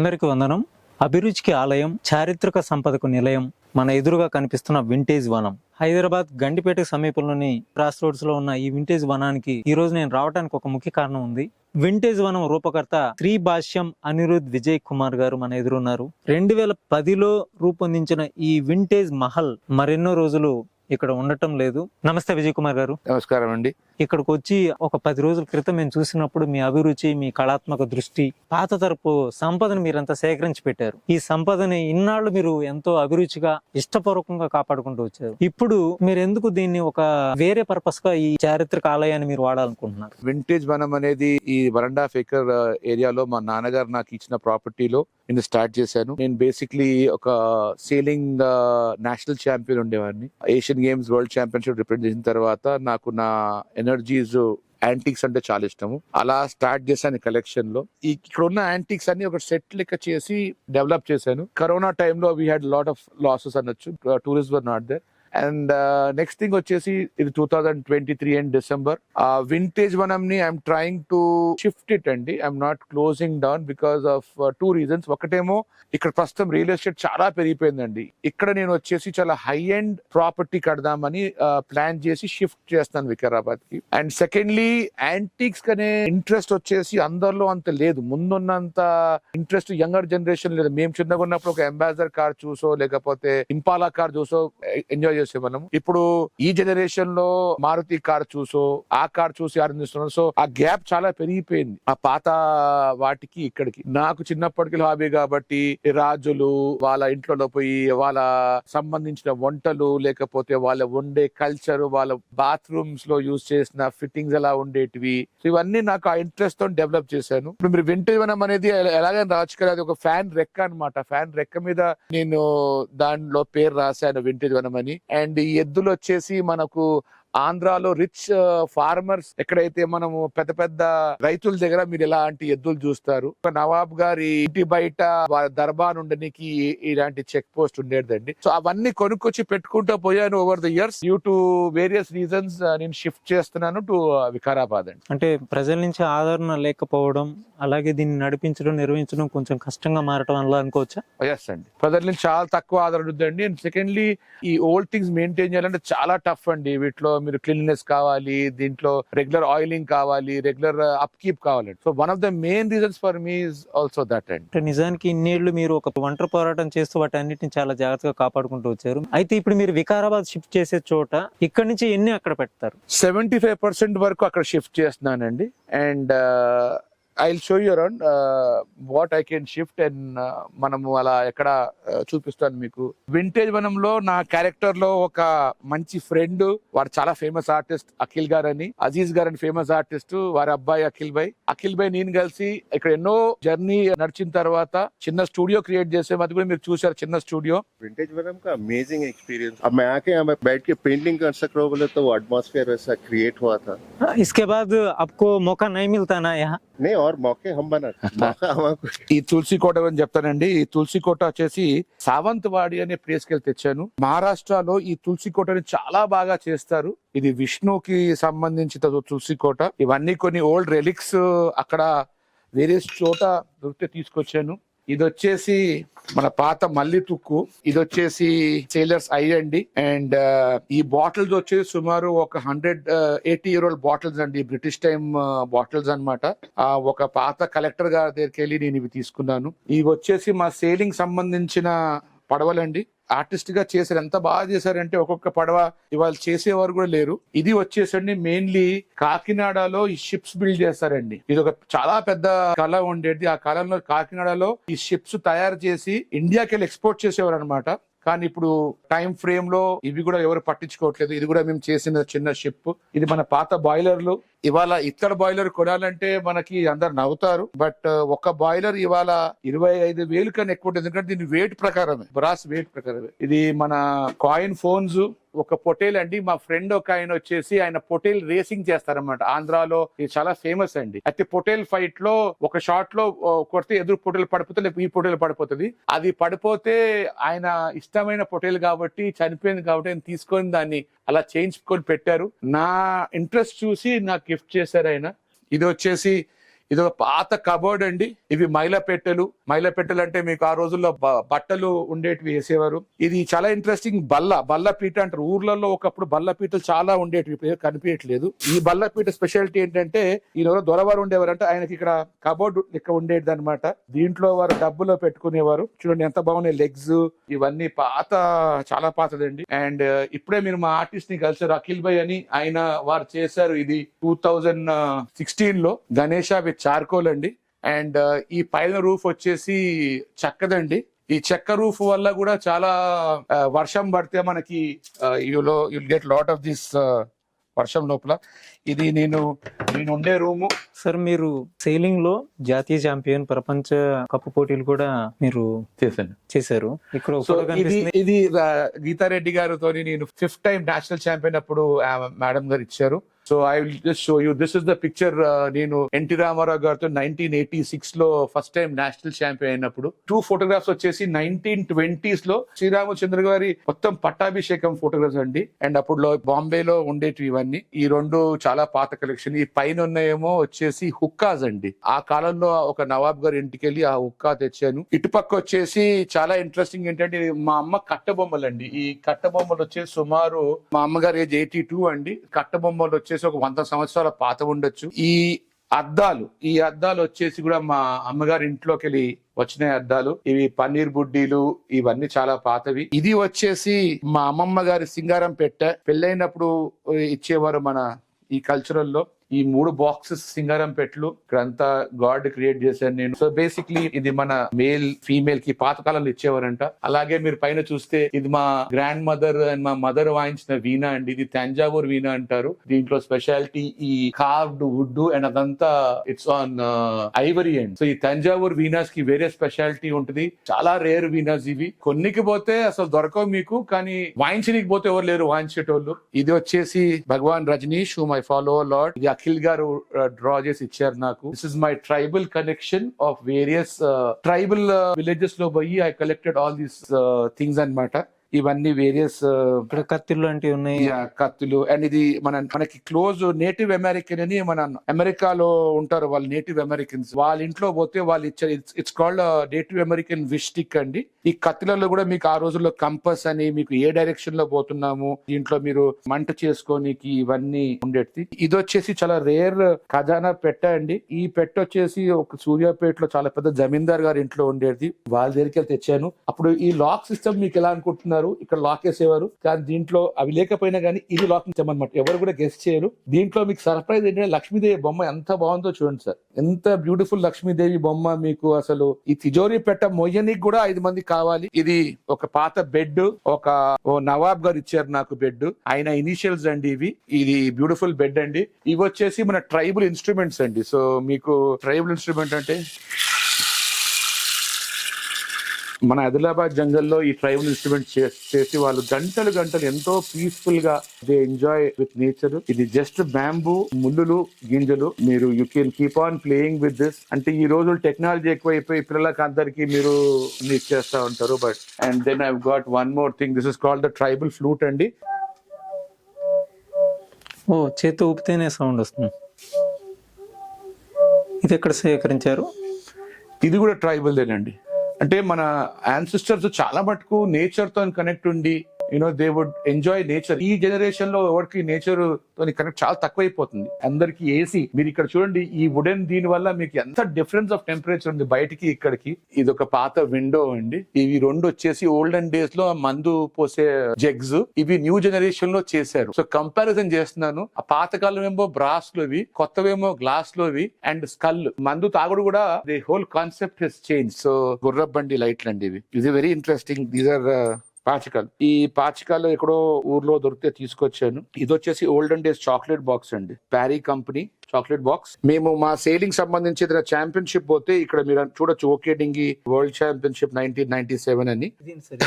అందరికి వందనం. అభిరుచికి ఆలయం చారిత్రక సంపదకు నిలయం మన ఎదురుగా కనిపిస్తున్న వింటేజ్ వనం. హైదరాబాద్ గండిపేట సమీపంలోని క్రాస్ రోడ్స్లో ఉన్న ఈ వింటేజ్ వనానికి ఈ రోజు నేను రావడానికి ఒక ముఖ్య కారణం ఉంది. వింటేజ్ వనం రూపకర్త శ్రీ భాష్యం అనిరుద్ విజయ్ కుమార్ గారు మన ఎదురున్నారు. రెండు వేల పదిలో రూపొందించిన ఈ వింటేజ్ మహల్ మరెన్నో రోజులు ఇక్కడ ఉండటం లేదు. నమస్తే విజయ్ కుమార్ గారు. నమస్కారం అండి. ఇక్కడికి వచ్చి ఒక పది రోజుల క్రితం మేము చూసినప్పుడు మీ అభిరుచి మీ కళాత్మక దృష్టి పాత తరపు సంపదను మీరంతా సేకరించి పెట్టారు. ఈ సంపదని ఇన్నాళ్ళు మీరు ఎంతో అభిరుచిగా ఇష్టపూర్వకంగా కాపాడుకుంటూ వచ్చారు. ఇప్పుడు మీరు ఎందుకు దీన్ని ఒక వేరే పర్పస్గా ఈ చారిత్రక ఆలయాన్ని మీరు వాడాలనుకుంటున్నారు? వింటేజ్ వనం అనేది ఈ వరండా ఫేకర్ ఏరియాలో మా నాన్నగారు నాకు ఇచ్చిన ప్రాపర్టీలో నేను స్టార్ట్ చేశాను. నేను బేసిక్లీ ఒక సేలింగ్ నేషనల్ ఛాంపియన్ ఉండేవాడిని. Asian games world championship represent చేసిన తర్వాత నాకు నా ఎనర్జీస్ యాంటిక్స్ అంటే చాలా ఇష్టము. అలా స్టార్ట్ చేశాను కలెక్షన్లో. ఇక్కడ ఉన్న యాంటిక్స్ అన్ని ఒక సెట్ లెక్క చేసి డెవలప్ చేశాను. కరోనా టైంలో we had lot of losses అనొచ్చు. Tourist were not there and next thing వచ్చేసి ఇది two thousand twenty three and December vintage Vanam ని I'm trying to shift it అండి I'm not closing down because of two reasons ఒకటేమో ఇక్కడ ప్రస్తుతం real estate చాలా పెరిగిపోయిందండి. ఇక్కడ నేను వచ్చేసి చాలా హై ఎండ్ ప్రాపర్టీ కడదామని ప్లాన్ చేసి షిఫ్ట్ చేస్తాను వికారాబాద్కి అండ్ సెకండ్లీ యాంటిక్స్ కనే ఇంట్రెస్ట్ వచ్చేసి అందరిలో అంత లేదు. ముందున్నంత ఇంట్రెస్ట్ యంగర్ జనరేషన్ లేదు. మేము చిన్నగా ఉన్నప్పుడు ఒక అంబాసిడర్ కార్ చూసో లేకపోతే ఇంపాలా కార్ చూసో ఎంజాయ్ చేసే మనం ఇప్పుడు ఈ జనరేషన్లో మారుతి కార్ చూసో ఆ కార్ చూసి ఆనందిస్తున్నాం సో ఆ గ్యాప్ చాలా పెరిగిపోయింది. ఆ పాత వాటికి ఇక్కడికి. నాకు చిన్నప్పటికి హాబీ కాబట్టి రాజులు వాళ్ళ ఇంట్లో పోయి వాళ్ళ సంబంధించిన వంటలు లేకపోతే వాళ్ళ వండే కల్చర్ వాళ్ళ బాత్రూమ్స్లో యూజ్ చేసిన ఫిట్టింగ్స్ ఎలా ఉండేటివి. ఇవన్నీ నాకు ఆ ఇంట్రెస్ట్తో డెవలప్ చేశాను. ఇప్పుడు మీరు వింటేజ్ అనేది ఎలాగైనా రాజకీయ అది ఒక ఫ్యాన్ రెక్క అన్నమాట. ఫ్యాన్ రెక్క మీద నేను దానిలో పేరు రాశాను వింటేజ్ వనం అని అండ్ ఈ ఎద్దులు వచ్చేసి మనకు ఆంధ్రాలో రిచ్ ఫార్మర్స్ ఎక్కడైతే మనము పెద్ద పెద్ద రైతుల దగ్గర మీరు ఎలాంటి ఎద్దులు చూస్తారు? నవాబ్ గారి ఇంటి బయట దర్బార్ ఉండడానికి ఇలాంటి చెక్ పోస్ట్ ఉండేదండి. సో అవన్నీ కొనుక్కొచ్చి పెట్టుకుంటూ పోయాను over the years due to various reasons నేను షిఫ్ట్ చేస్తున్నాను టు వికారాబాద్ అండి. అంటే ప్రజల నుంచి ఆదరణ లేకపోవడం అలాగే దీన్ని నడిపించడం నిర్వహించడం కొంచెం కష్టంగా మారటం వల్ల అనుకోవచ్చా? ఎస్ అండి. ప్రజల నుంచి చాలా తక్కువ ఆదరణ ఉందండి. అండ్ సెకండ్లీ ఈ ఓల్డ్ థింగ్స్ మెయింటైన్ చేయాలంటే చాలా టఫ్ అండి. వీటిలో మీరు క్లీన్లెస్ కావాలి దీంట్లో రెగ్యులర్ ఆయిలింగ్ కావాలి రెగ్యులర్ అప్ కీప్ కావాలి. So one of the main reasons for me also that అండి నిజానికి ఇన్నేళ్ళు మీరు ఒక ఒంటరి పోరాటం చేస్తూ వాటి అన్నిటిని చాలా జాగ్రత్తగా కాపాడుకుంటూ వచ్చారు. అయితే ఇప్పుడు మీరు వికారాబాద్ షిఫ్ట్ చేసే చోట ఇక్కడ నుంచి ఎన్ని అక్కడ పెడతారు? సెవెంటీ ఫైవ్ పర్సెంట్ వరకు అక్కడ షిఫ్ట్ చేస్తున్నానండి. And I show you around what I can shift and మనము అలా ఎక్కడ uh, చూపిస్తాను మీకు వింటేజ్ వనంలో నా క్యారెక్టర్ లో ఒక మంచి ఫ్రెండ్ వాడు చాలా ఫేమస్ ఆర్టిస్ట్ అఖిల్ గారు అని అజీజ్ గారు అని ఫేమస్ ఆర్టిస్ట్ వారి అబ్బాయి అఖిల్ భాయ్ అఖిల్ భాయ్ నేను కలిసి ఇక్కడ ఎన్నో జర్నీ నడిచిన తర్వాత చిన్న స్టూడియో క్రియేట్ చేసాము అది కూడా మీరు చూసారు చిన్న స్టూడియో विंटेज वनम का अमेजिंग एक्सपीरियंस अब मैं आके यहाँ पे बैठ के पेंटिंग कर सक रहा हूँ बोले तो वो एटमॉस्फेयर वैसा क्रिएट हुआ था इसके बाद आपको मौका नहीं मिलता ना यहाँ ఈ తులసి కోట అని చెప్తానండి. ఈ తులసి కోట వచ్చేసి సావంతవాడి అనే ప్లేస్కి తెచ్చాను. మహారాష్ట్రలో ఈ తులసి కోటని చాలా బాగా చేస్తారు. ఇది విష్ణుకి సంబంధించిన తులసి కోట. ఇవన్నీ కొన్ని ఓల్డ్ రెలిక్స్ అక్కడ వేరే చోట దొరికితే తీసుకొచ్చాను. ఇది వచ్చేసి మన పాత మల్లి తుక్కు. ఇది వచ్చేసి సేలర్స్ ఐ అండి అండ్ ఈ బాటిల్స్ వచ్చేసి సుమారు ఒక hundred eighty year old bottles అండి. బ్రిటిష్ టైమ్ బాటిల్స్ అన్నమాట. ఒక పాత కలెక్టర్ గారి దగ్గరికి వెళ్ళి నేను ఇవి తీసుకున్నాను. ఇవి వచ్చేసి మా సేలింగ్ సంబంధించిన పడవలండి. ఆర్టిస్ట్గా చేశారు. ఎంత బాగా చేశారంటే ఒక్కొక్క పడవ ఇవాళ చేసేవారు కూడా లేరు. ఇది వచ్చేసండి మెయిన్లీ కాకినాడలో ఈ షిప్స్ బిల్డ్ చేస్తారండి. ఇది ఒక చాలా పెద్ద కళ ఉండేది. ఆ కాలంలో కాకినాడలో ఈ షిప్స్ తయారు చేసి ఇండియాకి వెళ్ళి ఎక్స్పోర్ట్ చేసేవారు అనమాట కానీ ఇప్పుడు టైం ఫ్రేమ్లో ఇవి కూడా ఎవరు పట్టించుకోవట్లేదు. ఇది కూడా మేము చేసిన చిన్న షిప్. ఇది మన పాత బాయిలర్లు. ఇవాళ ఇత్తడి బాయిలర్ కొనాలంటే మనకి అందరు నవ్వుతారు. బట్ uh, ఒక బాయిలర్ ఇవాళ ఇరవై ఐదు వేలు కన్నా ఎక్కువ ఉంటుంది. ఎందుకంటే దీని వెయిట్ ప్రకారమే. బ్రాస్ వెయిట్ ప్రకారమే. ఇది మన కాయిన్ ఫోన్స్ ఒక పొటేల్ అండి. మా ఫ్రెండ్ ఒక ఆయన వచ్చేసి ఆయన పొటేల్ రేసింగ్ చేస్తారన్నమాట. ఆంధ్రాలో ఇది చాలా ఫేమస్ అండి. అయితే పొటేల్ ఫైట్లో ఒక షాట్లో కొడితే ఎదురు పొటేల్ పడిపోతే లేకపోతే ఈ పొటేల్ పడిపోతుంది. అది పడిపోతే ఆయన ఇష్టమైన పొటేల్ కాబట్టి చనిపోయింది కాబట్టి ఆయన తీసుకొని దాన్ని అలా చేయించుకొని పెట్టారు. నా ఇంట్రెస్ట్ చూసి నాకు గిఫ్ట్ చేశారు ఆయన. ఇది వచ్చేసి ఇది ఒక పాత కబోర్డ్ అండి. ఇవి మైల పెట్టెలు. మైల పెట్టెలు అంటే మీకు ఆ రోజుల్లో బట్టలు ఉండేటివి వేసేవారు. ఇది చాలా ఇంట్రెస్టింగ్ బల్ల బల్ల పీట అంటారు ఊర్లలో ఒకప్పుడు బల్ల పీటలు చాలా ఉండేటివి ఇప్పుడు కనిపించట్లేదు. ఈ బల్ల పీట స్పెషాలిటీ ఏంటంటే ఈయన రోజు దొరవారు ఉండేవారు అంటే ఆయనకి ఇక్కడ కబోర్డ్ లెక్క ఉండేది అనమాట దీంట్లో వారు డబ్బులో పెట్టుకునేవారు. చూడండి ఎంత బాగున్నాయి లెగ్స్ ఇవన్నీ పాత చాలా పాతదండి. అండ్ ఇప్పుడే మీరు మా ఆర్టిస్ట్ని కలిసారు అఖిల్ భాయ్ అని ఆయన వారు చేశారు ఇది. టూ థౌజండ్ సిక్స్టీన్లో గణేష విత్ చార్కోల్ అండి. అండ్ ఈ పైన రూఫ్ వచ్చేసి చెక్కదండి. ఈ చెక్క రూఫ్ వల్ల కూడా చాలా వర్షం పడితే మనకి you'll you'll get lot of this వర్షం లోపల. ఇది నేను నేను ఉండే రూము. సార్ మీరు సెయిలింగ్లో జాతీయ ఛాంపియన్ ప్రపంచ కప్పు పోటీలు కూడా మీరు చేశాను. చేశారు. ఇక్కడ ఇది ఇది గీతారెడ్డి గారితో నేను ఫిఫ్త్ టైం నేషనల్ ఛాంపియన్ అప్పుడు మేడం గారు ఇచ్చారు. So I will just show you this is the picture నేను ఎన్టీ రామారావు గారితో నైన్టీన్ ఎయిటీ సిక్స్లో ఫస్ట్ టైం నేషనల్ ఛాంపియన్ అయినప్పుడు. టూ ఫోటోగ్రాఫ్స్ వచ్చేసి నైన్టీన్ ట్వంటీస్లో శ్రీరామచంద్ర గారి మొత్తం పట్టాభిషేకం ఫోటోగ్రాఫ్స్ అండి. అండ్ అప్పుడు బాంబేలో ఉండేటివి ఇవన్నీ. ఈ రెండు చాలా పాత కలెక్షన్ ఈ పైన ఉన్నాయేమో వచ్చేసి హుక్కాస్ అండి. ఆ కాలంలో ఒక నవాబ్ గారి ఇంటికి వెళ్ళి ఆ హుక్కా తెచ్చాను. ఇటుపక్క వచ్చేసి చాలా ఇంట్రెస్టింగ్ ఏంటంటే మా అమ్మ కట్టబొమ్మలు అండి ఈ కట్టబొమ్మలు వచ్చేసి సుమారు మా అమ్మగారు ఏజ్ ఎయిటీ టూ అండి. కట్టబొమ్మలు వచ్చేసి ఒక వంద సంవత్సరాల పాత ఉండొచ్చు. ఈ అద్దాలు ఈ అద్దాలు వచ్చేసి కూడా మా అమ్మగారి ఇంట్లోకి వెళ్ళి వచ్చిన అద్దాలు. ఇవి పన్నీర్ బుడ్డీలు ఇవన్నీ చాలా పాతవి. ఇది వచ్చేసి మా అమ్మమ్మ గారి సింగారం పెట్ట పెళ్ళైనప్పుడు ఇచ్చేవారు మన ఈ కల్చరల్లో ఈ మూడు బాక్సెస్ సింగారం పెట్లు ఇక్కడంతా గాడ్ క్రియేట్ చేశాను నేను. సో బేసిక్లీ ఇది మన మేల్ ఫీమేల్కి పాతకాలంలో ఇచ్చేవారంట. అలాగే మీరు పైన చూస్తే ఇది మా గ్రాండ్ మదర్ అండ్ మా మదర్ వాయించిన వీణ అండి. ఇది తంజావూర్ వీణ అంటారు. దీంట్లో స్పెషాలిటీ ఈ కార్వ్డ్ వుడ్ అండ్ అదంతా it's on ivory and so ఈ తంజావూర్ వీణాస్కి వేరే స్పెషాలిటీ ఉంటుంది. చాలా రేర్ వీనాస్ ఇవి. కొన్నికి పోతే అసలు దొరకవు మీకు కానీ వాయించడానికి పోతే ఎవరు లేరు వాయించేటోళ్ళు. ఇది వచ్చేసి Bhagwan Rajneesh who my follow lord ఇది అఖిల్ గారు డ్రా చేసి ఇచ్చారు నాకు. This is my tribal connection of various tribal విలేజెస్లో పోయి I collected all these things అనమాట ఇవన్నీ వేరియస్ ఇక్కడ కత్తిలు లాంటివి ఉన్నాయి. కత్తులు అండ్ ఇది మన మనకి క్లోజ్ నేటివ్ అమెరికన్ అని మన అమెరికాలో ఉంటారు వాళ్ళు నేటివ్ అమెరికన్స్ వాళ్ళ ఇంట్లో పోతే వాళ్ళు ఇచ్చారు. It's called native American wish stick అండి. ఈ కత్తులలో కూడా మీకు ఆ రోజుల్లో కంపస్ అని మీకు ఏ డైరెక్షన్లో పోతున్నాము దీంట్లో మీరు మంట చేసుకోనికి ఇవన్నీ ఉండేది ఇది వచ్చేసి చాలా రేర్ ఖజానా పెట్ట అండి. ఈ పెట్ట వచ్చేసి ఒక సూర్యాపేటలో చాలా పెద్ద జమీందార్ గారి ఇంట్లో ఉండేది వాళ్ళ దగ్గరికి వెళ్ళి తెచ్చాను. అప్పుడు ఈ లాక్ సిస్టమ్ మీకు ఎలా అనుకుంటున్నారు? ఇక్కడ లాక్ వేసేవారు కానీ దీంట్లో అవి లేకపోయినా కానీ ఇది లాక్ ఇచ్చామన్నమాట ఎవరు కూడా గెస్ట్ చేయరు. దీంట్లో మీకు సర్ప్రైజ్ ఏంటంటే లక్ష్మీదేవి బొమ్మ ఎంత బాగుందో చూడండి సార్. ఎంత బ్యూటిఫుల్ లక్ష్మీదేవి బొమ్మ మీకు అసలు. ఈ తిజోరి పెట్ట మొయ్యనికి కూడా ఐదు మంది కావాలి. ఇది ఒక పాత బెడ్ ఒక నవాబ్ గారు ఇచ్చారు నాకు బెడ్ ఆయన ఇనిషియల్స్ అండి ఇవి. ఇది బ్యూటిఫుల్ బెడ్ అండి. ఇవి వచ్చేసి మన ట్రైబల్ ఇన్స్ట్రుమెంట్స్ అండి. సో మీకు ట్రైబల్ ఇన్స్ట్రుమెంట్ అంటే మన ఆదిలాబాద్ జంగల్లో ఈ ట్రైబల్ ఇన్స్ట్రుమెంట్ చేసి వాళ్ళు గంటలు గంటలు ఎంతో పీస్ఫుల్గా దే ఎంజాయ్ విత్ నేచర్. ఇది జస్ట్ బ్యాంబూ ముళ్ళులు గింజలు. మీరు you can keep on playing with this. అంటే ఈ రోజు టెక్నాలజీ ఎక్కువైపోయి పిల్లలకి అందరికి మీరు ఇచ్చేస్తా ఉంటారు. But and then I got one more thing. This is called the tribal flute అండి. ఓ చేతి ఊపితేనే సౌండ్ వస్తుంది. ఇది ఎక్కడ సేకరించారు? ఇది కూడా ట్రైబల్దేనండి. అంటే మన యాన్సిస్టర్స్ చాలా మటుకు నేచర్తో కనెక్ట్ ఉండి you know they would enjoy nature ఈ జనరేషన్లో ఎవరికి నేచర్ తోని కనెక్ట్ చాలా తక్కువైపోతుంది. అందరికి ఏసీ మీరు ఇక్కడ చూడండి ఈ వుడెన్ దీని వల్ల మీకు ఎంత డిఫరెన్స్ ఆఫ్ టెంపరేచర్ ఉంది బయటికి ఇక్కడికి. ఇది ఒక పాత విండో అండి. ఇవి రెండు వచ్చేసి ఓల్డెన్ డేస్లో మందు పోసే జగ్స్ ఇవి న్యూ జనరేషన్లో చేశారు. సో కంపారిజన్ చేస్తున్నాను. ఆ పాతకాలం ఏమో బ్రాస్ లోవి కొత్తవేమో గ్లాస్ లోవి అండ్ స్కల్ మందు తాగుడు కూడా the whole concept has change so గుర్రబండి లైట్లు అండి ఇవి. ఇది వెరీ ఇంట్రెస్టింగ్ దీస్ ఆర్ పాచికలు. ఈ పాచికలు ఎక్కడో ఊర్లో దొరికితే తీసుకొచ్చాను. ఇది వచ్చేసి ఓల్డెన్ డేస్ చాక్లెట్ బాక్స్ అండి. ప్యారీ కంపెనీ చాక్లెట్ బాక్స్ మేము మా సేలింగ్ సంబంధించి ఏదైనా ఛాంపియన్షిప్ పోతే ఇక్కడ మీరు చూడొచ్చు. Okay dinghy world championship nineteen ninety seven అని ఇది?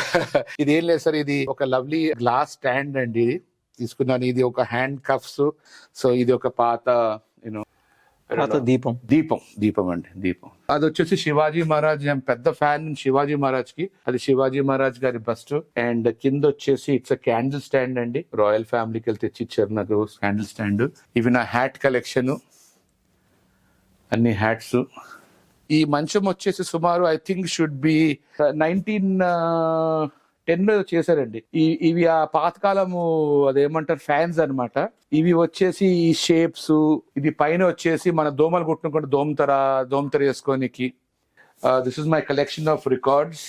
ఏం లేదు సార్ ఇది ఒక లవ్లీ గ్లాస్ స్టాండ్ అండి ఇది. తీసుకున్నాను. ఇది ఒక హ్యాండ్ కఫ్స్ సో ఇది ఒక పాత యూనో దీపం. దీపం దీపం అండి దీపం. అది వచ్చేసి శివాజీ మహారాజ్ పెద్ద ఫ్యాన్ శివాజీ మహారాజ్కి అది శివాజీ మహారాజ్ గారి బస్ట్. అండ్ కింద వచ్చేసి ఇట్స్ క్యాండిల్ స్టాండ్ అండి. రాయల్ ఫ్యామిలీకి వెళ్ళి తెచ్చి ఇచ్చారు నాకు క్యాండిల్ స్టాండ్ ఇవి నా హ్యాట్ కలెక్షన్ అన్ని హ్యాట్స్ ఈ మంచం వచ్చేసి సుమారు I think should be nineteen టెన్లో చేశారండి. ఈ ఇవి ఆ పాతకాలము అదేమంటారు ఫ్యాన్స్ అనమాట ఇవి వచ్చేసి ఈ షేప్స్ ఇది పైన వచ్చేసి మన దోమలు కుట్టుకుంటే దోమతర దోమతర వేసుకోనికి. This is my collection of records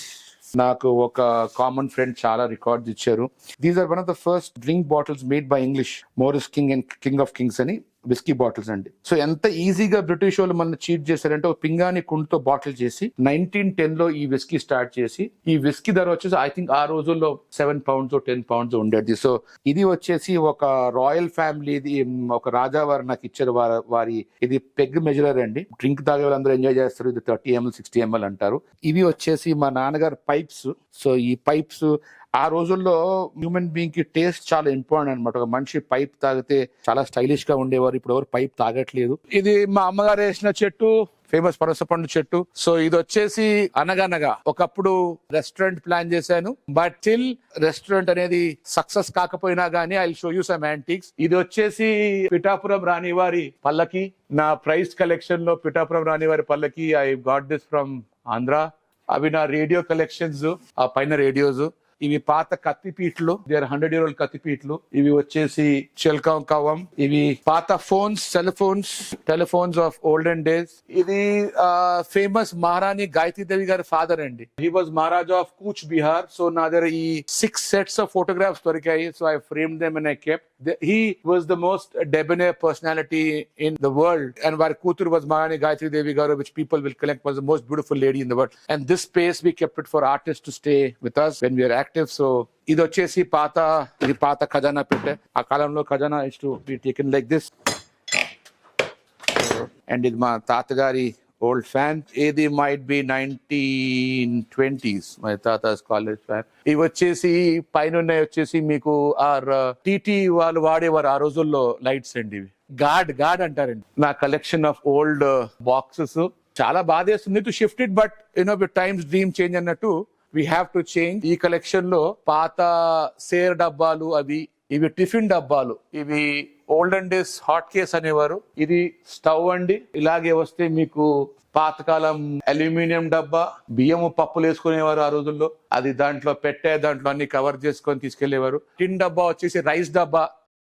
నాకు ఒక కామన్ ఫ్రెండ్ చాలా రికార్డ్స్ ఇచ్చారు. These are one of the first drink bottles made by English Morris king and king of kings అని. విస్కీ బాటిల్స్ అండి. సో ఎంత ఈజీగా బ్రిటిష్ వాళ్ళు మన చీట్ చేశారంటే ఒక పింగాని కుండతో బాటిల్ చేసి నైన్టీన్ టెన్లో ఈ విస్కీ స్టార్ట్ చేసి ఈ విస్కీ ధర వచ్చేసి ఐ థింక్ ఆ రోజుల్లో సెవెన్ పౌండ్స్ టెన్ పౌండ్స్ ఉండేది. సో ఇది వచ్చేసి ఒక రాయల్ ఫ్యామిలీది ఒక రాజా వారు నాకు ఇచ్చారు వారి వారి ఇది పెగ్ మెజరర్ అండి. డ్రింక్ తాగే వాళ్ళందరూ ఎంజాయ్ చేస్తారు. ఇది థర్టీ ఎంఎల్ సిక్స్టీ ఎంఎల్ అంటారు. ఇవి వచ్చేసి మా నాన్నగారు పైప్స్. సో ఈ పైప్స్ ఆ రోజుల్లో హ్యూమన్ బీయింగ్కి టేస్ట్ చాలా ఇంపార్టెంట్ అనమాట ఒక మనిషి పైప్ తాగితే చాలా స్టైలిష్గా ఉండేవారు. ఇప్పుడు ఎవరు పైప్ తాగట్లేదు. ఇది మా అమ్మగారు వేసిన చెట్టు ఫేమస్ పనస పండు చెట్టు. సో ఇది వచ్చేసి అనగనగా ఒకప్పుడు రెస్టారెంట్ ప్లాన్ చేశాను. బట్ టిల్ రెస్టారెంట్ అనేది సక్సెస్ కాకపోయినా గానీ I show you some antiques ఇది వచ్చేసి పిఠాపురం రాణివారి పల్లకి. నా ప్రైస్ కలెక్షన్లో పిఠాపురం రాణివారి పల్లకి. I got this from Andhra అవి నా రేడియో కలెక్షన్స్ ఆ పైన రేడియోస్ ఇవి పాత కత్తిపీట్లు దేర్ హండ్రెడ్ ఇయర్ ఓల్డ్ కత్తిపీట్లు ఇవి వచ్చేసి చెల్కం కవం ఇవి పాత phones cell phones telephones of olden days ఇది ఫేమస్ మహారాణి గాయత్రి దేవి గారి ఫాదర్ అండి. He was Maharaj of Cooch Behar so నా దగ్గర ఈ సిక్స్ సెట్స్ ఆఫ్ ఫోటోగ్రాఫ్స్ దొరికాయి. So I frame them and I kept he was the most debonair personality in the world and వారి కూతురు was Maharani Gayatri Devi garu which people will collect was the most beautiful lady in the world and this space we kept it for artist to stay with us when we are act active so ఇది వచ్చేసి పాత ఇది పాత ఖజానా పెట్టే. ఆ కాలంలో ఖజానా is to taken like this and ఇది మా తాతగారి ఓల్డ్ ఫ్యాన్ ఇది might be nineteen twenties my తాత కాలేజ్ ఫ్యాన్ ఇవి వచ్చేసి పైన వచ్చేసి మీకు ఆర్ టీటీ వాళ్ళు వాడేవారు ఆ రోజుల్లో లైట్స్ అండి ఇవి. గాడ్ గాడ్ అంటారండి. నా కలెక్షన్ ఆఫ్ ఓల్డ్ బాక్సెస్ చాలా బాధేస్తుంది. To shift it but you know times dream change అన్నట్టు వీ హ్యావ్ టు చేంజ్ ఈ కలెక్షన్లో పాత సేర్ డబ్బాలు అవి ఇవి టిఫిన్ డబ్బాలు ఇవి ఓల్డెన్ డేస్ హాట్ కేస్ అనేవారు. ఇది స్టవ్ అండి. ఇలాగే వస్తే మీకు పాతకాలం అల్యూమినియం డబ్బా బియ్యము పప్పులు వేసుకునేవారు ఆ రోజుల్లో. అది దాంట్లో పెట్టే దాంట్లో అన్ని కవర్ చేసుకొని తీసుకెళ్ళేవారు టిన్ డబ్బా వచ్చేసి రైస్ డబ్బా.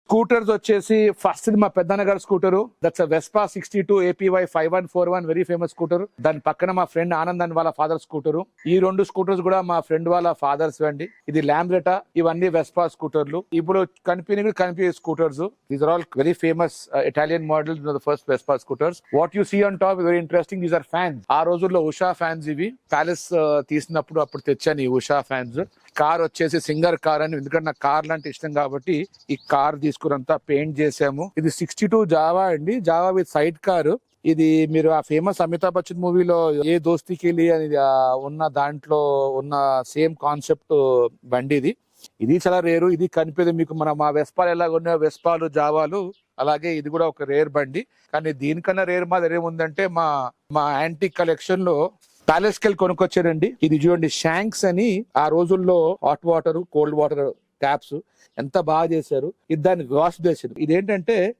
స్కూటర్స్ వచ్చేసి ఫస్ట్ మా పెద్దన్న గారి scooter that's Vespa sixty two APY five one four one very famous scooter. దాని పక్కన మా ఫ్రెండ్ ఆనంద్ అని వాళ్ళ ఫాదర్ స్కూటర్. ఈ రెండు స్కూటర్స్ కూడా మా ఫ్రెండ్ వాళ్ళ ఫాదర్స్ అండి. ఇది ల్యాంబ్రెటా ఇవన్నీ వెస్పా స్కూటర్లు. ఇప్పుడు కనిపించి కనిపించే scooters. These are all very famous Italian model first Vespa scooters what you see on top very interesting these are fans ఆ రోజుల్లో ఉషా ఫ్యాన్స్ ఇవి. ప్యాలెస్ uh, తీసినప్పుడు అప్పుడు తెచ్చాను ఈ ఉషా ఫ్యాన్స్ కార్ వచ్చేసి సింగర్ కార్ అని ఎందుకంటే నాకు కార్లు అంటే ఇష్టం కాబట్టి ఈ కార్ అంతా పెయింట్ చేసాము ఇది సిక్స్టీ టూ జావా అండి. Jawa with side car. ఇది మీరు ఆ ఫేమస్ అమితాబ్ బచ్చన్ మూవీలో ఏ దోస్తికి వెళ్ళి అనేది ఉన్న దాంట్లో ఉన్న సేమ్ కాన్సెప్ట్ బండి ఇది ఇది చాలా రేరు. ఇది కనిపేది మీకు. మన మా వెస్పాలు ఎలా ఉన్నాయో వెస్పాలు జావాలు అలాగే ఇది కూడా ఒక రేర్ బండి. కానీ దీనికన్నా రేర్ మా దగ్గర ఏముందంటే మా మా యాంటిక్ కలెక్షన్లో ప్యాలెస్ వెళ్ళి కొనుక్కొచ్చారండి. ఇది చూడండి షాంక్స్ అని ఆ రోజుల్లో hot water cold water taps ఎంత బాగా చేశారు. ఇది దాన్ని వాష్ చేశారు ఇదేంటంటే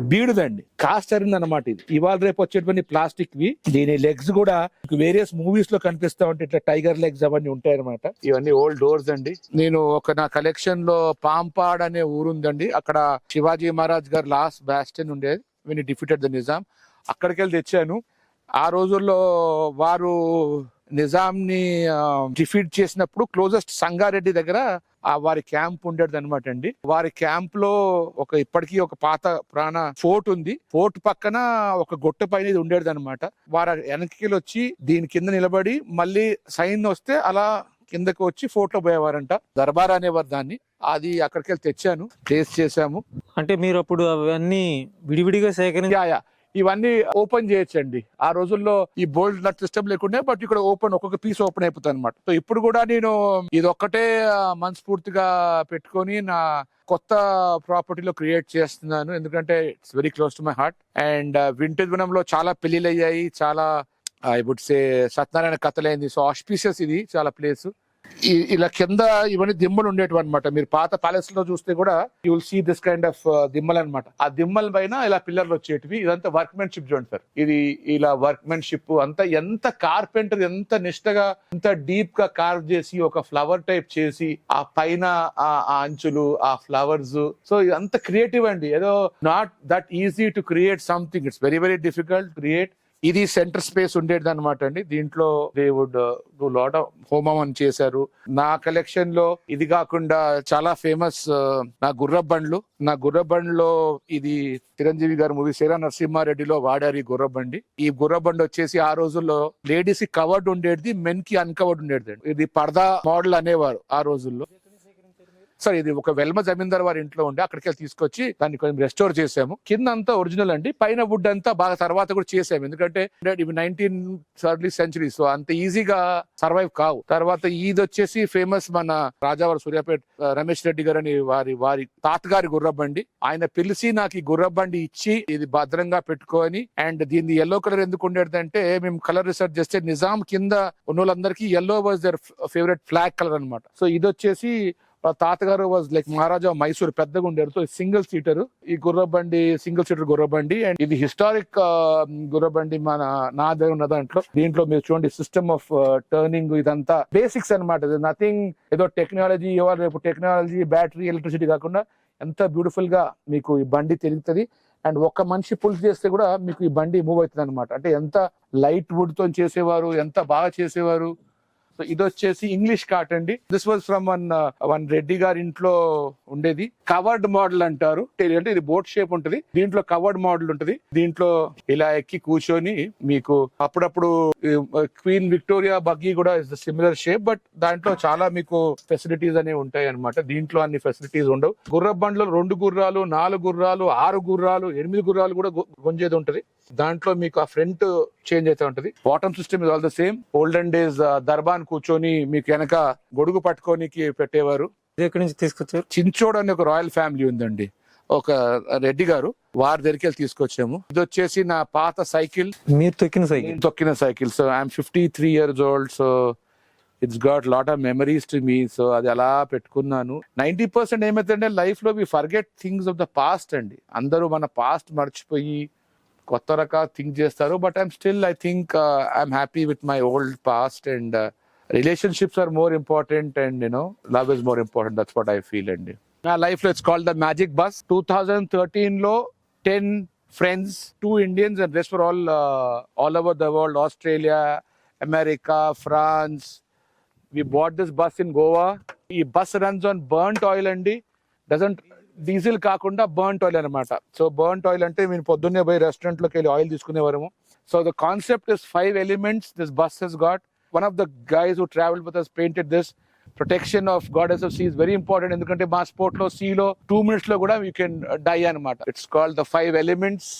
బీడుదండి. కాస్ట్ అరింది అనమాట ఇది. ఇవాళ రేపు వచ్చేటువంటి ప్లాస్టిక్ వి దీని లెగ్స్ కూడా వేరియస్ మూవీస్లో కనిపిస్తా ఉంటే ఇట్లా టైగర్ లెగ్స్ అవన్నీ ఉంటాయి అనమాట ఇవన్నీ ఓల్డ్ డోర్స్ అండి. నేను ఒక నా కలెక్షన్లో పాంపాడ్ అనే ఊరుందండి. అక్కడ శివాజీ మహారాజ్ గారు లాస్ట్ బ్యాస్టన్ ఉండేది. విని డిఫిటెడ్ ద నిజాం. అక్కడికి వెళ్ళి తెచ్చాను. ఆ రోజుల్లో వారు నిజాంని డిఫీట్ చేసినప్పుడు క్లోజెస్ట్ సంగారెడ్డి దగ్గర ఆ వారి క్యాంప్ ఉండేది అనమాట అండి. వారి క్యాంప్లో ఒక ఇప్పటికీ ఒక పాత పురాణ ఫోర్ట్ ఉంది. ఫోర్ట్ పక్కన ఒక గొట్ట పైన ఇది ఉండేది అనమాట వారు వెనక్కి వచ్చి దీని కింద నిలబడి మళ్ళీ సైన్ వస్తే అలా కిందకి వచ్చి ఫోర్ట్లో పోయేవారంట. దర్బార్ అనేవారు దాన్ని. అది అక్కడికి వెళ్ళి తెచ్చాను. టేస్ట్ చేశాము. అంటే మీరు అప్పుడు అవన్నీ విడివిడిగా సేకరించి ఇవన్నీ ఓపెన్ చేయొచ్చండి. ఆ రోజుల్లో ఈ బోల్డ్ నట్ సిస్టమ్ లేకుండే బట్ ఇక్కడ ఓపెన్ ఒక్కొక్క పీస్ ఓపెన్ అయిపోతుంది అనమాట సో ఇప్పుడు కూడా నేను ఇది ఒక్కటే మనస్ఫూర్తిగా పెట్టుకొని నా కొత్త ప్రాపర్టీలో క్రియేట్ చేస్తున్నాను. ఎందుకంటే it's very close to my heart. And vintage వనంలో చాలా పెళ్ళిలు అయ్యాయి చాలా ఐ వుడ్ సే సత్యనారాయణ కథలైంది. సో ఆస్పీషియస్ ఇది చాలా ప్లేస్. ఇలా కింద ఇవన్నీ దిమ్మలు ఉండేటివి అనమాట మీరు పాత ప్యాలెస్లో చూస్తే కూడా you will see this kind of దిమ్మలు అనమాట ఆ దిమ్మల పైన ఇలా పిల్లర్లు వచ్చేటివి. ఇదంతా వర్క్మెన్షిప్ చూడండి సార్ ఇది ఇలా వర్క్మెన్షిప్ అంతా ఎంత కార్పెంటర్ ఎంత నిష్టగా ఎంత డీప్గా కార్వ్ చేసి ఒక ఫ్లవర్ టైప్ చేసి ఆ పైన ఆ ఆ అంచులు ఆ ఫ్లవర్స్ సో ఇదంతా క్రియేటివ్ అండి. ఏదో not that easy to create something it's very very difficult create ఇది సెంటర్ స్పేస్ ఉండేది అనమాట అండి. దీంట్లో they would do lot of homam అని చేశారు. నా కలెక్షన్లో ఇది కాకుండా చాలా ఫేమస్ uh, నా గుర్ర బండ్లు. నా గుర్ర బండ్లో ఇది చిరంజీవి గారి మూవీ శీరా నరసింహారెడ్డిలో వాడారు ఈ గుర్ర బండి. ఈ గుర్ర బండి వచ్చేసి ఆ రోజుల్లో లేడీస్కి కవర్డ్ ఉండేది మెన్కి అన్కవర్డ్ ఉండేది ఇది పర్దా మోడల్ అనేవారు ఆ రోజుల్లో. సార్ ఇది ఒక వెల్మ జమీందార్ వారి ఇంట్లో ఉండి అక్కడికి వెళ్ళి తీసుకొచ్చి దాన్ని కొంచెం రెస్టోర్ చేసాము. కింద అంతా ఒరిజినల్ అండి. పైన వుడ్ అంతా బాగా తర్వాత కూడా చేసాము. ఎందుకంటే ఇవి నైన్టీన్ ఎర్లీ సెంచరీ సో అంత ఈజీగా సర్వైవ్ కావు. తర్వాత ఇది వచ్చేసి ఫేమస్ మన రాజావారి సూర్యాపేట రమేష్ రెడ్డి గారు అని వారి వారి తాతగారి గుర్రబండి. ఆయన పిలిచి నాకు ఈ గుర్రబండి ఇచ్చి ఇది భద్రంగా పెట్టుకొని అండ్ దీన్ని ఎల్లో కలర్ ఎందుకు ఉండేదంటే మేము కలర్ రీసెర్చ్ చేస్తే నిజాం కింద ఉన్న వాళ్ళందరికీ yellow was their favourite flag colour అనమాట సో ఇది వచ్చేసి తాతగారు వాజ్ లైక్ మహారాజా మైసూర్ పెద్దగా ఉండేరుతో సింగిల్ సీటర్ ఈ గుర్రబండి సింగిల్ సీటర్ గుర్రబండి అండ్ ఇది హిస్టారిక్ గుర్రబండి మన నా దగ్గర ఉన్న దాంట్లో. దీంట్లో మీరు చూడండి సిస్టమ్ ఆఫ్ టర్నింగ్ ఇదంతా బేసిక్స్ అనమాట నథింగ్ ఏదో టెక్నాలజీ ఎవరు రేపు టెక్నాలజీ బ్యాటరీ ఎలక్ట్రిసిటీ కాకుండా ఎంత బ్యూటిఫుల్గా మీకు ఈ బండి తిరుగుతుంది. అండ్ ఒక్క మనిషి పుల్ చేస్తే కూడా మీకు ఈ బండి మూవ్ అవుతుంది అనమాట అంటే ఎంత లైట్ వుడ్తో చేసేవారు ఎంత బాగా చేసేవారు. సో ఇది వచ్చేసి ఇంగ్లీష్ కాట్ అండి. This was from one one Reddy గారి ఇంట్లో ఉండేది. కవర్డ్ మోడల్ అంటారు. అంటే ఇది బోట్ షేప్ ఉంటది. దీంట్లో కవర్డ్ మోడల్ ఉంటది. దీంట్లో ఇలా ఎక్కి కూర్చొని మీకు అప్పుడప్పుడు క్వీన్ విక్టోరియా బగ్గీ కూడా is the similar shape but దాంట్లో చాలా మీకు ఫెసిలిటీస్ అనేవి ఉంటాయి అనమాట దీంట్లో అన్ని ఫెసిలిటీస్ ఉండవు. గుర్ర బండ్లో రెండు గుర్రాలు నాలుగు గుర్రాలు ఆరు గుర్రాలు ఎనిమిది గుర్రాలు కూడా గుంజేది ఉంటది. దాంట్లో మీకు ఆ ఫ్రంట్ చేంజ్ అయితే ఉంటది. Bottom system is all the same olden days Durban కూర్చొని మీకు వెనక గొడుగు పట్టుకోనికి పెట్టేవారు. ఎక్కడి నుంచి తీసుకొచ్చారు? చించోడ్ అనే ఒక రాయల్ ఫ్యామిలీ ఉందండి. ఒక రెడ్డి గారు వారి దగ్గరికి వెళ్ళి తీసుకొచ్చాము. ఇది వచ్చేసి నా పాత సైకిల్. మీరు తొక్కిన సైకిల్. తొక్కిన cycle. So I'm fifty three years old so it's got lot of memories to me so అది అలా పెట్టుకున్నాను. నైన్టీ పర్సెంట్ ఏమైతుందంటే లైఫ్లో we forget things of the past అండి. అందరూ మన పాస్ట్ మర్చిపోయి కొత్త రకాల థింక్ చేస్తారు. But I'm still I think I'm happy with my old past and relationships are more important and you know love is more important that's what I feel అండి నా లైఫ్లో it's call the magic bus two thousand థర్టీన్లో ten friends two Indians and rest for all all over the world Australia America France we bought this bus in Goa ఈ bus runs on burn oil అండి doesn't diesel కాకుండా burn oil అనమాట so burn oil అంటే మేము పొద్దున్నే పోయి రెస్టారెంట్లోకి వెళ్ళి oil తీసుకునేవారము so the concept is five elements this bus has got. One of the guys who travel with us painted this protection of goddess of sea is very important ఎందుకంటే మా స్పోర్ట్లో సీలో టూ మినిట్స్లో కూడా యూ కెన్ డై అనమాట it's called the five elements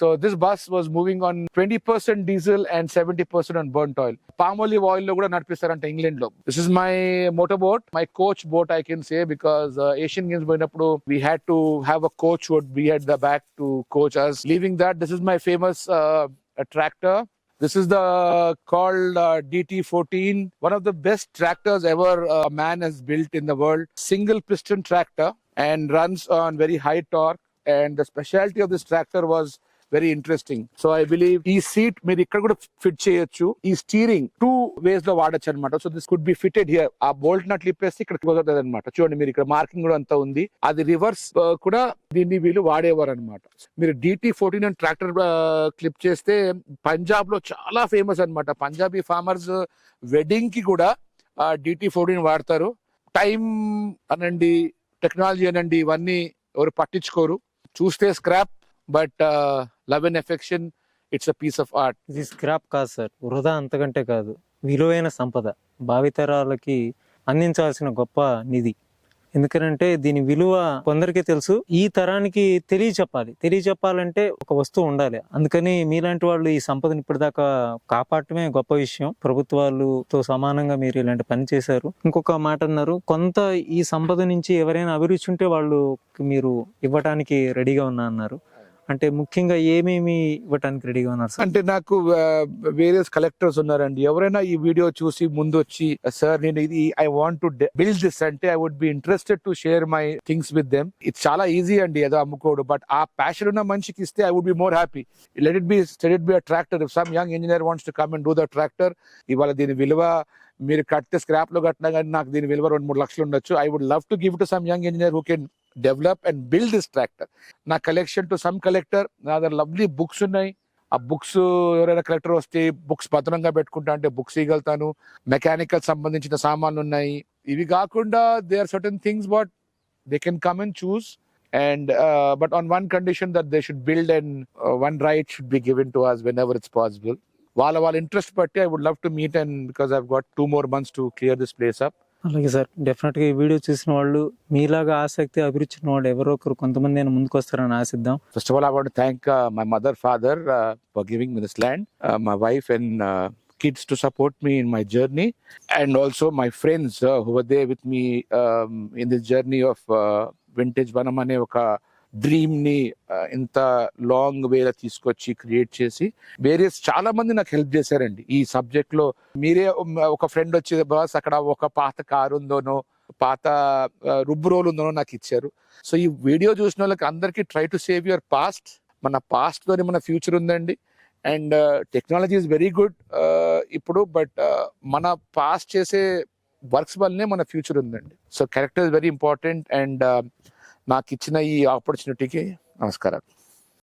So this bus was moving on 20% diesel and 70% on burnt oil. Palm olive oil లో కూడా నడిపిస్తారంట England లో this is my motor boat my coach boat I can say because Asian games పోయినప్పుడు we had to have a coach would be at the back to coach us leaving that this is my famous tractor This is the called uh, DT14, one of the best tractors ever uh, man has built in the world. Single piston tractor and runs on very high torque. And the specialty of this tractor was very interesting so I believe ఈ seat మీరు ఇక్కడ కూడా fit చేయొచ్చు. ఈ steering two వేస్లో వాడచ్చు అనమాట so this could be fitted here ఆ బోల్ట్ నట్ లిప్పేసి ఇక్కడ కుదరదు అనమాట చూడండి మీరు ఇక్కడ మార్కింగ్ కూడా అంతా ఉంది. అది రివర్స్ uh, కూడా దీన్ని వీళ్ళు వాడేవారు అనమాట మీరు DT fourteen and tractor clip చేస్తే పంజాబ్లో చాలా ఫేమస్ అన్నమాట. పంజాబీ ఫార్మర్స్ వెడ్డింగ్కి కూడా డిటి ఫోర్టీన్ వాడతారు. టైం అనండి టెక్నాలజీ అనండి ఇవన్నీ ఎవరు పట్టించుకోరు. చూస్తే scrap but love and affection it's a piece of art. ఇది స్క్రాప్ కాదు సార్. వృధా అంతకంటే కాదు. విలువైన సంపద. భావితరాలకి అందించాల్సిన గొప్ప నిధి. ఎందుకంటే దీని విలువ కొందరికి తెలుసు. ఈ తరానికి తెలియచెప్పాలి. తెలియచెప్పాలంటే ఒక వస్తువు ఉండాలి. అందుకని మీలాంటి వాళ్ళు ఈ సంపదను ఇప్పటిదాకా కాపాడటమే గొప్ప విషయం. ప్రభుత్వాలతో సమానంగా మీరు ఇలాంటి పని చేశారు. ఇంకొక మాట అన్నారు. కొంత ఈ సంపద నుంచి ఎవరైనా అభిరుచి ఉంటే వాళ్ళు మీరు ఇవ్వడానికి రెడీగా ఉన్నా అన్నారు. అంటే ముఖ్యంగా ఏమేమి ఇవ్వటానికి రెడీగా ఉన్నారు అంటే నాకు వేరియస్ కలెక్టర్స్ ఉన్నారండి. ఎవరైనా ఈ వీడియో చూసి ముందు వచ్చి సార్ నేను ఇది I want to build this అంటే I would be interested to share my things with them ఇది చాలా ఈజీ అండి ఏదో అమ్ముకోడు బట్ ఆ ప్యాషన్ ఉన్న మనిషికి ఇస్తే I would be more happy let it be let it be a tractor if some young engineer wants to come and do the tractor ఇవాళ దీని విలువ మీరు కట్టే స్క్రాప్లో కట్టినా కానీ నాకు దీని విలువ రెండు మూడు లక్షలు ఉండొచ్చు. I would love to give to some young engineer who can develop and build this tractor నా కలెక్షన్ టు సమ్ కలెక్టర్ నా దగ్గర లవ్లీ బుక్స్ ఉన్నాయి. ఆ బుక్స్ ఎవరైనా కలెక్టర్ వస్తే బుక్స్ భద్రంగా పెట్టుకుంటా అంటే బుక్స్ ఇవ్వగలుగుతాను మెకానికల్ సంబంధించిన సామాన్లు ఉన్నాయి. ఇవి కాకుండా they are certain things but they can come and choose and but on one condition that they should build and one right should be given to us whenever it's possible వాళ్ళ వాళ్ళ interest బట్టి I would love to meet and because I got two more months to clear this place up అలాగే sir డెఫినెట్గా ఈ video చూసిన వాళ్ళు మీలాగా ఆసక్తి అభిరుచి ఉన్న వాళ్ళు ఎవరో ఒకరు కొంతమంది నేను ముందుకు వస్తారని ఆశిద్దాం first of all I want thank my mother father for giving me this land my wife and kids to support me in my journey and also my friends who were they with me in this journey of vintage వనం అనే ఒక డ్రీమ్ని ఇంత long వేలో తీసుకొచ్చి create చేసి various చాలా మంది నాకు హెల్ప్ చేశారండి. ఈ సబ్జెక్ట్లో మీరే ఒక ఫ్రెండ్ వచ్చి బాస్ అక్కడ ఒక పాత కారు ఉందోనో పాత రుబ్బు రోల్ ఉందోనో నాకు ఇచ్చారు. సో ఈ వీడియో చూసిన వాళ్ళకి అందరికీ try to save your past. మన పాస్ట్లోనే మన ఫ్యూచర్ ఉందండి. And technology is very good ఇప్పుడు బట్ మన పాస్ట్ చేసే వర్క్స్ వల్లనే మన ఫ్యూచర్ ఉందండి. So character is very important and నాకు ఇచ్చిన ఈ ఆపర్చునిటీకి నమస్కారం